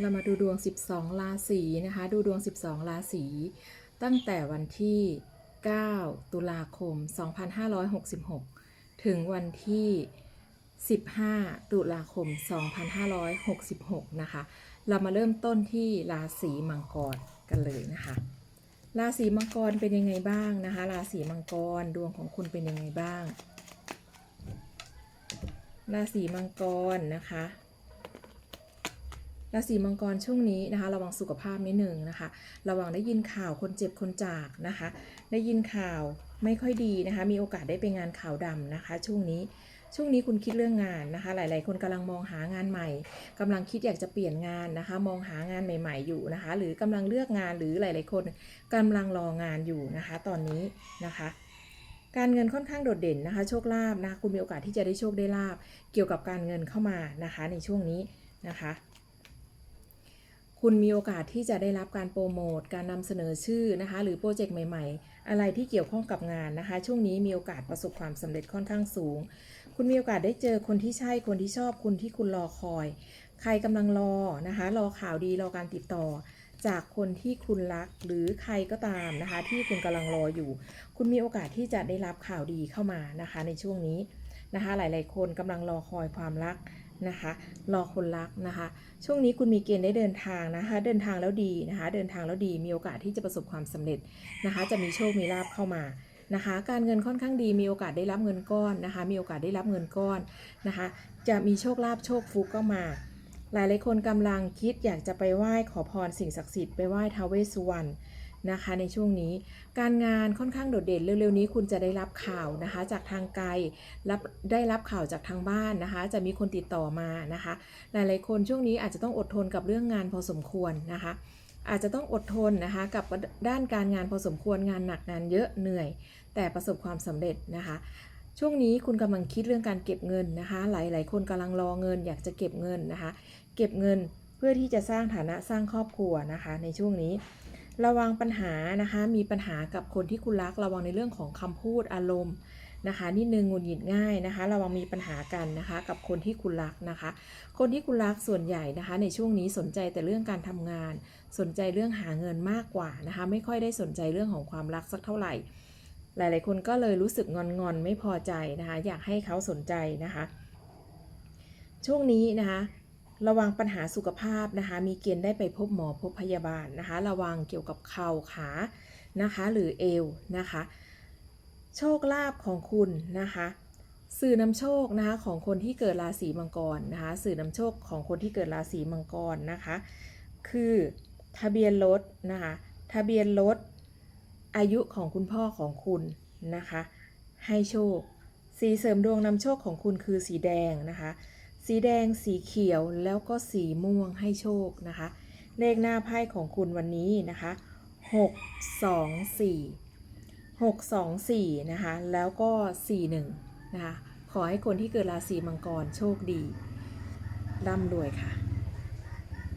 เรามาดูดวง 12 ราศีนะคะ ดูดวง 12 ราศี ตั้งแต่วันที่ 9 ตุลาคม 2566 ถึงวันที่ 15 ตุลาคม 2566 นะคะ เรามาเริ่มต้นที่ราศีมังกรกันเลยนะคะ ราศีมังกรเป็นยังไงบ้างนะคะ ราศีมังกรดวงของคุณเป็นยังไงบ้าง ราศีมังกรนะคะ ราศีมังกรช่วงนี้นะคะ ระวังสุขภาพนิดหนึ่งนะคะ ระวังได้ยินข่าวคนเจ็บคนจากนะคะ ได้ยินข่าวไม่ค่อยดีนะคะ มีโอกาสได้ไปงานข่าวดำนะคะ ช่วงนี้ช่วงนี้คุณคิดเรื่องงานนะคะ หลาย ๆ คนกำลังมองหางานใหม่กำลังคิดอยากจะเปลี่ยนงานนะคะ มองหางานใหม่ ๆ อยู่นะคะ หรือกำลังเลือกงานหรือหลาย ๆ คนกำลังรองานอยู่นะคะ ตอนนี้นะคะการเงินค่อนข้างโดดเด่นนะคะ โชคลาภนะคะคุณมีโอกาสที่จะได้โชคได้ลาบเกี่ยวกับการเงินเข้ามานะคะ ในช่วงนี้นะคะ คุณมีโอกาสที่จะได้รับการโปรโมทการนำเสนอชื่อนะคะ หรือโปรเจกต์ใหม่ๆ อะไรที่เกี่ยวข้องกับงานนะคะ ช่วงนี้มีโอกาสประสบความสำเร็จค่อนข้างสูง คุณมีโอกาสได้เจอคนที่ใช่คนที่ชอบคุณที่คุณรอคอย ใครกำลังรอนะคะ รอข่าวดีรอการติดต่อ จากคนที่คุณรักหรือใครก็ตามนะคะ ที่คุณกำลังรออยู่ คุณมีโอกาสที่จะได้รับข่าวดีเข้ามานะคะ ในช่วงนี้นะคะ หลาย ๆ คนกำลังรอคอยความรัก นะคะรอคนรักนะคะ ช่วงนี้คุณมีเกณฑ์ได้เดินทางนะคะ เดินทางแล้วดีนะคะ เดินทางแล้วดีมีโอกาสที่จะประสบความสำเร็จนะคะ จะมีโชคมีลาภเข้ามานะคะ การเงินค่อนข้างดีมีโอกาสได้รับเงินก้อนนะคะ มีโอกาสได้รับเงินก้อนนะคะ จะมีโชคลาภโชคฟุกเข้ามา หลายหลายคนกำลังคิดอยากจะไปไหว้ขอพรสิ่งศักดิ์สิทธิ์ไปไหว้ทาเวสุวรรณ นะคะในช่วงนี้ การงานค่อนข้างโดดเด่นเร็วๆนี้คุณจะได้รับข่าวนะคะจากทางไกลรับได้รับข่าวจากทางบ้านนะคะ จะมีคนติดต่อมานะคะ หลายๆคนช่วงนี้อาจจะต้องอดทนกับเรื่องงานพอสมควรนะคะอาจจะต้องอดทนนะคะกับด้านการงานพอสมควรงานหนักงานเยอะเหนื่อย แต่ประสบความสำเร็จนะคะ ช่วงนี้คุณกำลังคิดเรื่องการเก็บเงินนะคะ หลายๆ คนกำลังรอเงิน อยากจะเก็บเงินนะคะ เก็บเงินเพื่อที่จะสร้างฐานะสร้างครอบครัวนะคะ ในช่วงนี้ ระวังปัญหานะคะ มีปัญหากับคนที่คุณรัก ระวังในเรื่องของคำพูดอารมณ์นะคะ นิดนึงหงุดหงิดง่ายนะคะ ระวังมีปัญหากันนะคะ กับคนที่คุณรักนะคะ คนที่คุณรักส่วนใหญ่นะคะ ในช่วงนี้สนใจแต่เรื่องการทำงาน สนใจเรื่องหาเงินมากกว่านะคะ ไม่ค่อยได้สนใจเรื่องของความรักสักเท่าไหร่ หลาย ๆ คนก็เลยรู้สึกงอนๆไม่พอใจนะคะ อยากให้เขาสนใจนะคะ ช่วงนี้นะคะ ระวังปัญหาสุขภาพนะคะ มีเกณฑ์ได้ไปพบหมอพบพยาบาลนะคะ ระวังเกี่ยวกับเข่าขานะคะ หรือเอวนะคะ โชคลาภของคุณนะคะสื่อนำโชคนะคะของคนที่เกิดราศีมังกรนะคะ สื่อนำโชคของคนที่เกิดราศีมังกรนะคะ คือทะเบียนรถนะคะ ทะเบียนรถอายุของคุณพ่อของคุณนะคะ ให้โชค สีเสริมดวงนำโชคของคุณคือสีแดงนะคะ สีแดง สีเขียวแล้วก็สีม่วงให้โชคนะคะ เลขหน้าไพ่ของคุณวันนี้นะคะ6 2 4 6 2 4นะคะแล้วก็4 1นะคะขอให้คนที่เกิดราศีมังกรโชคดีร่ำรวยค่ะ